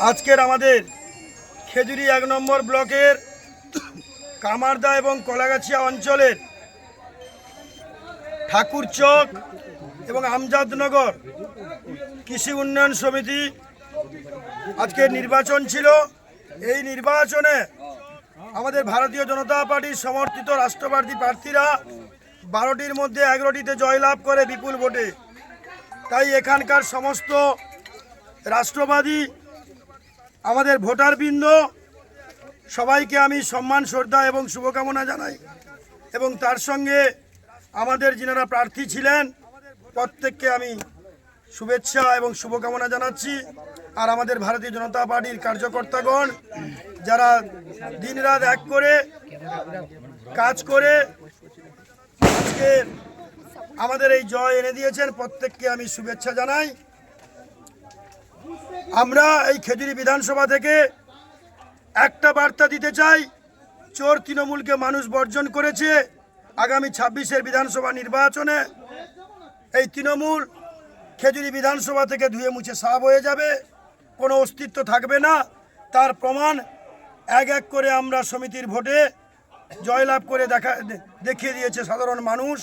আজকের আমাদের খেজুরি এক নম্বর ব্লকের কামারদা এবং কলাগাছিয়া অঞ্চলের ঠাকুরচক এবং আমজাদনগর কৃষি উন্নয়ন সমিতি আজকের নির্বাচন ছিল। এই নির্বাচনে আমাদের ভারতীয় জনতা পার্টির সমর্থিত রাষ্ট্রবাদী প্রার্থীরা বারোটির মধ্যে এগারোটিতে জয়লাভ করে বিপুল ভোটে। তাই এখানকার সমস্ত রাষ্ট্রবাদী আমাদের ভোটারবৃন্দ, সবাইকে আমি সম্মান, শ্রদ্ধা এবং শুভকামনা জানাই। এবং তার সঙ্গে আমাদের যিনারা প্রার্থী ছিলেন, প্রত্যেককে আমি শুভেচ্ছা এবং শুভকামনা জানাচ্ছি। আর আমাদের ভারতীয় জনতা পার্টির কার্যকর্তাগণ, যারা দিনরাত এক করে কাজ করে, আজকে আমাদের এই জয় এনে দিয়েছেন, প্রত্যেককে আমি শুভেচ্ছা জানাই। আমরা এই খেজুরি বিধানসভা থেকে একটা বার্তা দিতে চাই। চোর তৃণমূলকে মানুষ বর্জন করেছে আগামী ছাব্বিশের বিধানসভা নির্বাচনে। এই তৃণমূল খেজুরি বিধানসভা থেকে ধুয়ে মুছে সাফ হয়ে যাবে, কোনো অস্তিত্ব থাকবে না। তার প্রমাণ এক এক করে আমরা সমিতির ভোটে জয়লাভ করে দেখা দেখিয়ে দিয়েছে সাধারণ মানুষ।